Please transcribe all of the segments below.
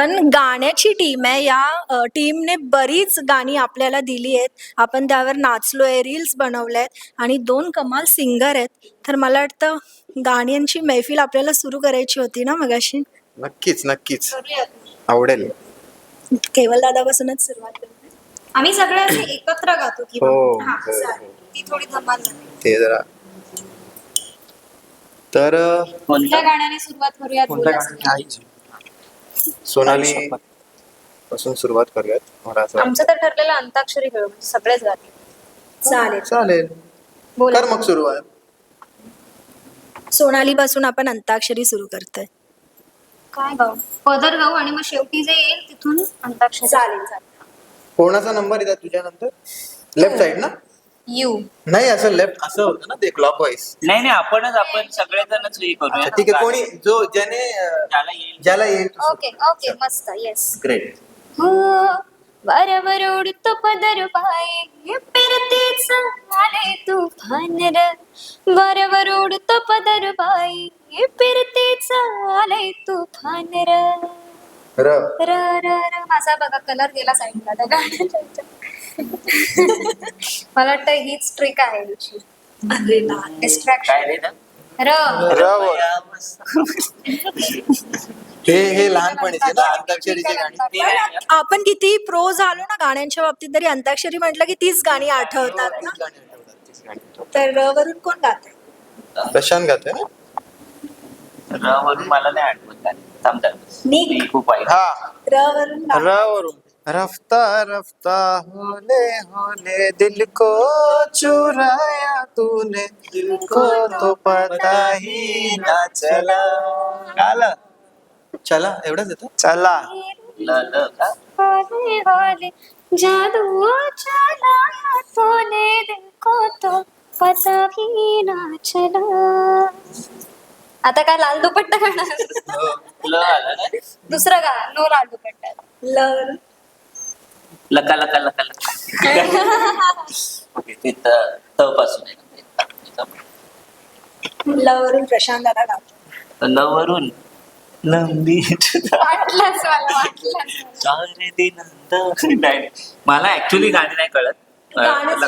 पण गाण्याची टीम आहे. या टीमने बरीच गाणी आपल्याला दिली आहेत. आपण त्यावर नाचलोय रील्स बनवल्यात आणि दोन कमाल सिंगर आहेत. तर मला वाटतं गाण्यांची मैफिल आपल्याला सुरू करायची होती ना मगाशी? नक्कीच नक्कीच. आवडेल. केवल दादापासूनच सुरुवात करू आम्ही सगळे असे एकत्र गातो की हो, हा, हो, चालेल. ती थोडी धमाल झाली. ते जरा. तर अं, कोणत्या गाण्याने सुरुवात करूयात कोणत्या बोला गाण्याने आई सोनाली पासून सुरुवात करूयात. मला असं आमचं तर ठरलेलं अंताक्षरी खेळू म्हणजे सगळेच गाणे. चालेल. चालेल. बोला. कर मग सुरुवात. सोनाली पासून आपण अंताक्षरी सुरू करतोय. काय गाऊ? पदर गाऊ आणि मग शेवटी जे येईल तिथून अंताक्षरी. चालेल चालेल. कोणाचा नंबर येतात तुझ्या नंतर लेफ्ट साइड ना? यू नाही असं लेफ्ट असं होतं ना ते क्लॉक वाईज नाही नाही आपणच आपण सगळेजणच हे करूया. अच्छा ठीक आहे कोणी जो ज्याने अं, ज्याला येईल. ज्याला येईल ओके ओके मस्त येस ग्रेट वारंवार उडतो पदर पाय. फिरतीच आले तुफान र. वारंवार उडतो पदर पाय. फिरतीच आले तुफान र. र. र र र. माझा बघा कलर गेला साईडला त्या गाण्याच्या मला वाटतं हीच ट्रिक आहे हिची अरे ना काय डिस्ट्रॅक्शन रे ना र. हे हे लहानपणीचे ना अंताक्षरीचे गाणी. पण आपण किती प्रो झालो ना गाण्यांच्या बाबतीत तरी अंताक्षरी म्हटलं की तीच गाणी आठवतात ना. तीच गाणी आठवतात, तीच गाणी आठवतात. तर र वरून कोण गात? प्रशांत गातोय ना? र वरून मला नाही आठवत थांबतात निक. मी? खूप ऐकलं हा. र वरून गात. र वरून रफ्ता रफ्ता होले होले दिल को चुराया तूने। दिल को तो पता ही ना चला। आलं चला एवढंच येतं चला। ल ल का होले होले जादू चलाया तूने। दिल को तो पता भी ना चला। आता काय लाल दुपट्टा करणार? ना? दुसरं गा नो लाल दुपट्टा. ल वरून. लका लका लका लका. ओके ते त त पासून आहे. ना ते. ल वरून प्रशांत दादा गातो ल वरून लंबी मला. ऍक्च्युली गाणी नाही कळत.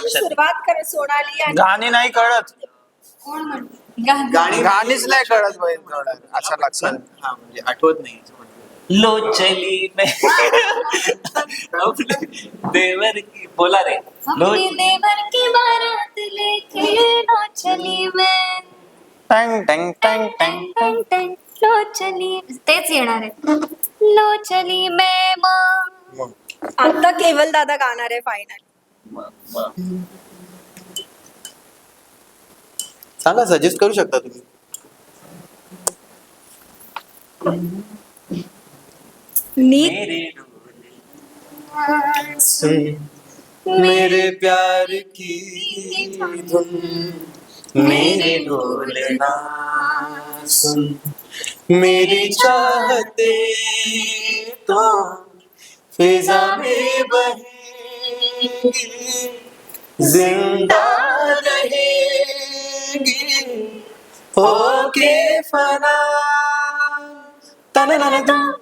सुरुवात कर सोनाली आणि गाणी नाही कळत. कोण म्हणतो? गाणं. गाणी गाणीच नाही कळत असं लक्षात. हा म्हणजे आठवत नाही. असं म्हणतो. लो चली मैं। अपने देवर की बोला रे। लो अपने देवर की बारात लेके लो चली मैं। टँग टँग टँग टँग टन टन लो चली। तेच येणार आहे. लो चली मैं मग मग आता केवल दादा गाणार आहे फायनल म- म- सांगा सजेस्ट करू शकता तुम्ही? नी मेरे प्यार की धुन मेरे बोलना सुन। मेरी चाहते तो फिजा में बहेगी जिंदा रहेगी। होके फना। तनननतु तनननतु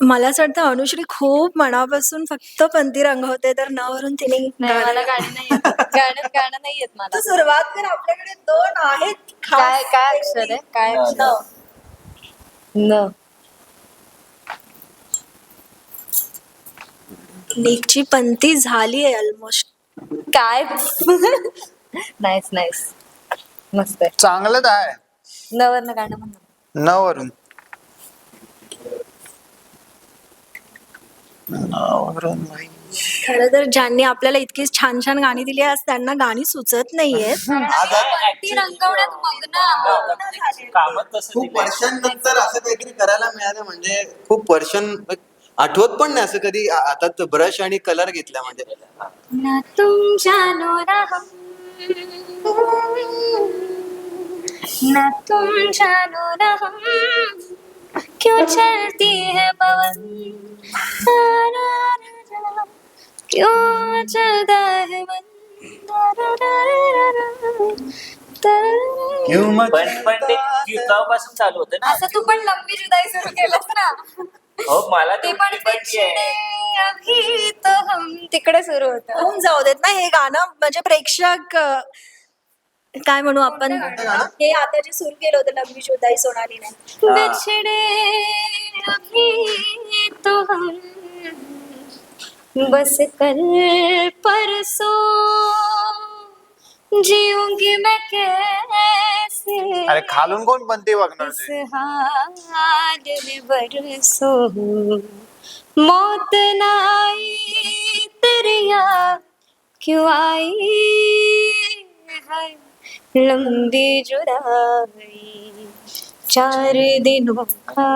मला असं वाटतं अनुश्री खूप मनापासून फक्त पंथी रंगवते तर न वरून तिने नाही मला गाणं नाही येत. गाणं गाणं नाही येत तू मला सुरुवात कर आपल्याकडे दोन आहेत. खास. काय काय अक्षर आहे? काय अक्षर न. नीकची पंथी झाली आहे ऑलमोस्ट काय? नाईस नाईस मस्त आहे. चांगलंच आहे. नवरनं गाणं म्हणा न वरून न वरून बाई. खरं तर ज्यांनी आपल्याला इतकी छान छान गाणी दिली आज त्यांना गाणी सुचत नाहीयेत. ती रंगवण्यात खूप. वर्षांनंतर असं काहीतरी करायला मिळालं म्हणजे खूप वर्षां आठवत पण नाही असं कधी. आता ब्रश आणि कलर घेतला म्हणजे. ना तुम जानो ना हम न तुम जानो न हम क्यों चलती है पवन? क्यों चलता है मन. क्यों पण पण ते चालू होतं ना. असं तू पण लंबी जुदाई सुरू केलंस ना. हो मला ते पण अभी तो हम तिकडे सुरू होतं. होऊन जाऊ देत ना हे गाणं. म्हणजे प्रेक्षक अ, काय म्हणू आपण? हे आता जे सुरू केलं होतं जुदाई सोनालीने. बिछड़े अभी तो हम बस कल परसों. जीऊंगी मैं कैसे? अरे खालून कोण बनते बघणार ते? हाल में बरसों. मौत ना आई तेरी याद क्यों आई? है लंबी जुदाई चार दिनों का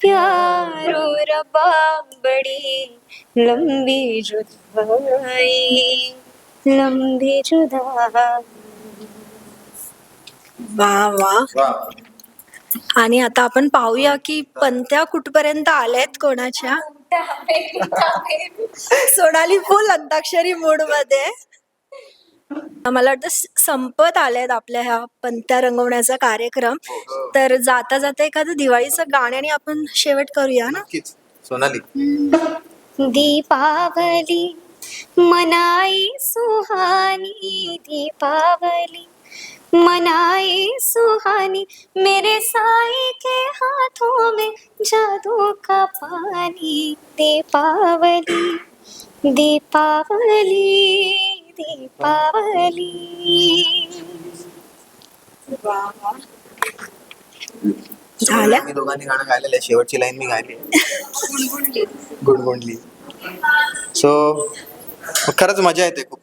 प्यार और रबा बड़ी लंबी जुदाई लंबी जुदाई वा वा। वा. आणि आता आपण पाहूया की पंत्या कुठपर्यंत आल्यात कोणाच्या? सोनाली फुल अंताक्षरी मूडमध्ये मला वाटतं संपत आलेत आपल्या ह्या पंत्या रंगवण्याचा कार्यक्रम. तर जाता जाता एखादं दिवाळीचं गाण्याने आपण शेवट करूया ना? नक्कीच. सोनाली. दीपावली मनाई सुहानी दीपावली मनाई सुहानी मेरे साई के हाथों में जादू का पानी दीपावली दीपावली। दीपावली। झाल्या? मी दोघांनी गाणं गायलेलं आहे. शेवटची लाईन मी गायली गुणगुणली. सो खरंच मजा येते खूप.